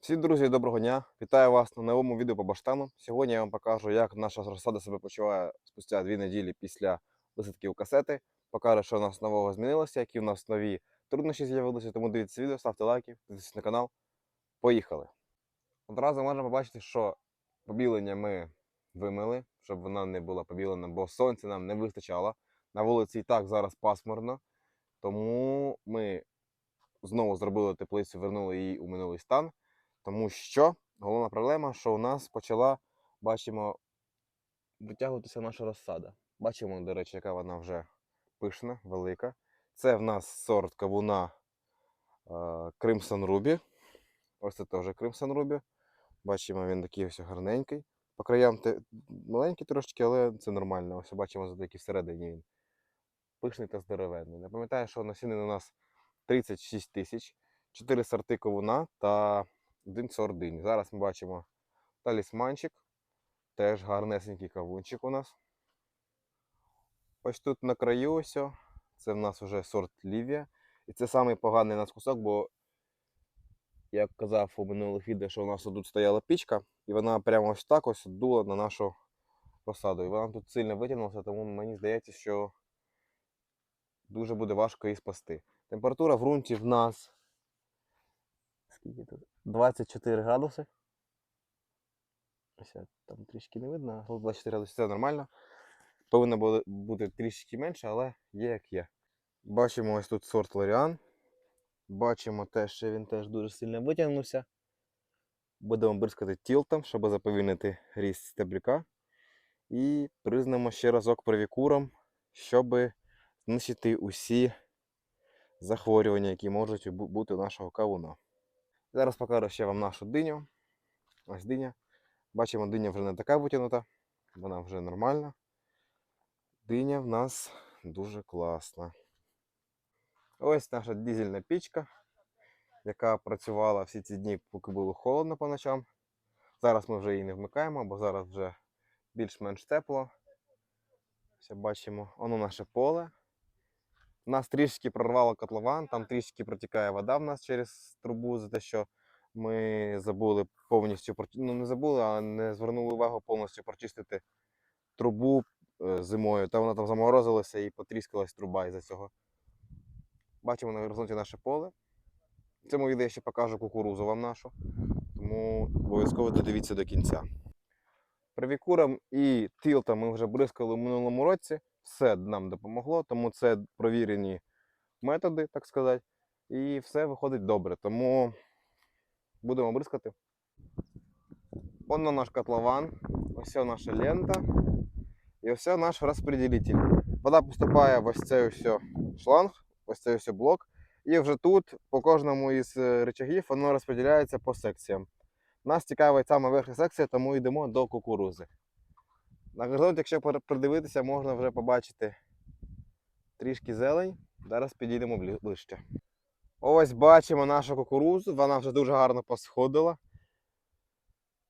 Всім друзі, доброго дня! Вітаю вас на новому відео по баштану. Сьогодні я вам покажу, як наша розсада себе почуває спустя дві неділі після висадки у касети. Покажу, що у нас нового змінилося, які у нас нові труднощі з'явилися. Тому дивіться відео, ставте лайки, підписуйтесь на канал. Поїхали! Одразу можна побачити, що побілення ми вимили, щоб вона не була побілена, бо сонця нам не вистачало. На вулиці і так зараз пасмурно. Тому ми знову зробили теплицю, вернули її у минулий стан. Тому що головна проблема, що у нас почала, бачимо, витягуватися наша розсада. Бачимо, до речі, яка вона вже пишна, велика. Це в нас сорт кавуна е, Crimson Ruby. Ось це теж Crimson Ruby. Бачимо, він такий ось гарненький. По краям маленький трошечки, але це нормально. Ось бачимо, задеки всередині він пишний та здоровенний. Напам'ятаю, що насінин у нас 36 тисяч, 4 сорти кавуна та один сорт дині. Зараз ми бачимо талісманчик, теж гарнесенький кавунчик у нас. Ось тут на краю ось, це в нас вже сорт Лівія. І це самий поганий у нас кусок, бо як казав у минулих відео, що у нас тут стояла пічка, і вона прямо ось так ось дула на нашу розсаду. І вона тут сильно витягнулася, тому мені здається, що дуже буде важко її спасти. Температура в ґрунті в нас скільки тут? 24 градуси. Ось там трішки не видно, але 24 градуси це нормально. Повинно бути трішки менше, але є як є. Бачимо ось тут сорт Лоріан. Бачимо те, що він теж дуже сильно витягнувся. Будемо бризкати тілтом, щоб заповільнити ріст стеблюка. І признемо ще разок провікуром, щоб знищити усі захворювання, які можуть бути у нашого кавуна. Зараз покажу ще вам нашу диню. Ось диня. Бачимо, диня вже не така витягнута, вона вже нормальна. Диня в нас дуже класна. Ось наша дизельна пічка, яка працювала всі ці дні, поки було холодно по ночам. Зараз ми вже її не вмикаємо, бо зараз вже більш-менш тепло. Все бачимо, воно наше поле. У нас трішки прорвало котлован, там трішки протікає вода в нас через трубу за те, що ми забули повністю ну не забули, а не звернули увагу повністю прочистити трубу е, зимою. Та вона там заморозилася і потріскалась труба із-за цього. Бачимо на горизонті наше поле. В цьому відео я ще покажу кукурузу вам нашу, тому обов'язково додивіться до кінця. Привікуром і тилтом ми вже бризкали в минулому році. Все нам допомогло, тому це провірені методи, так сказати. І все виходить добре. Тому будемо бризкати. Воно наш котлован, ось наша лента. І ось наш розпределитель. Вода поступає в ось цей ось шланг, ось цей ось блок. І вже тут по кожному із е, речагів воно розподіляється по секціям. Нас цікавить саме верхня секція, тому йдемо до кукурузи. На горизонт, якщо придивитися, можна вже побачити трішки зелень. Зараз підійдемо ближче. Ось бачимо нашу кукурузу, вона вже дуже гарно посходила.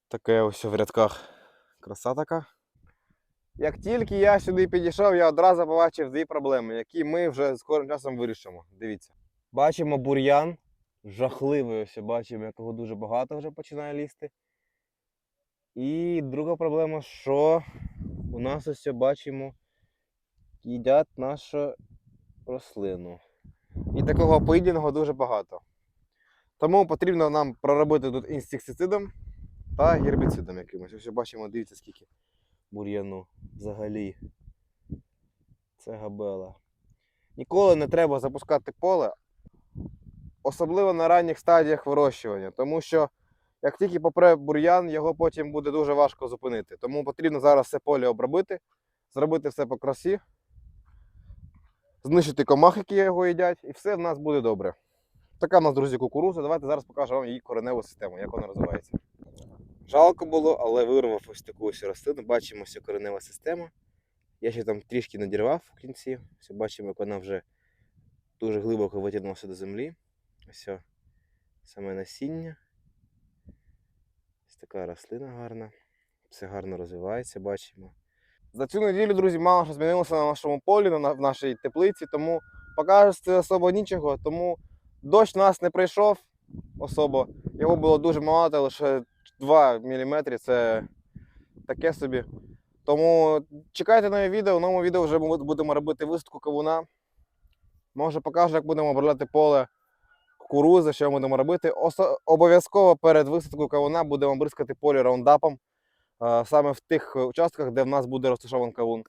Таке ось в рядках краса така. Як тільки я сюди підійшов, я одразу побачив дві проблеми, які ми вже скорим часом вирішимо. Дивіться. Бачимо бур'ян. Жахливий ось бачимо, якого дуже багато вже починає лізти. І друга проблема, що у нас ось бачимо, їдять нашу рослину. І такого поїденого дуже багато. Тому потрібно нам проробити тут інсектицидом та гербіцидом якимось. Ось бачимо, дивіться, скільки бур'яну взагалі. Це габела. Ніколи не треба запускати поле, особливо на ранніх стадіях вирощування, тому що як тільки попре бур'ян, його потім буде дуже важко зупинити. Тому потрібно зараз все поле обробити, зробити все по красі, знищити комах, які його їдять, і все в нас буде добре. Така в нас, друзі, кукуруза. Давайте зараз покажу вам її кореневу систему, як вона розвивається. Жалко було, але вирвав ось таку ось рослину. Бачимо, ось коренева система. Я ще там трішки надірвав в кінці. Все бачимо, як вона вже дуже глибоко витягнулася до землі. Ось саме насіння. Така рослина гарна. Все гарно розвивається, бачимо. За цю неділю, друзі, мало що змінилося на нашому полі, на, в нашій теплиці, тому покажете особо нічого. Тому дощ нас не прийшов, особо. Його було дуже мало, лише 2 мм. Це таке собі. Тому чекайте нове відео. В новому відео вже будемо робити висадку кавуна. Може покажу, як будемо обробляти поле кукурузи, що ми будемо робити. Обов'язково перед висадкою кавуна будемо бризкати полі раундапом е, саме в тих участках, де в нас буде розташований кавун.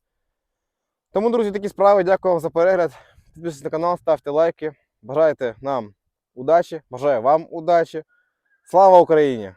Тому, друзі, такі справи. Дякую вам за перегляд. Підписуйтесь на канал, ставте лайки. Бажайте нам удачі, бажаю вам удачі. Слава Україні!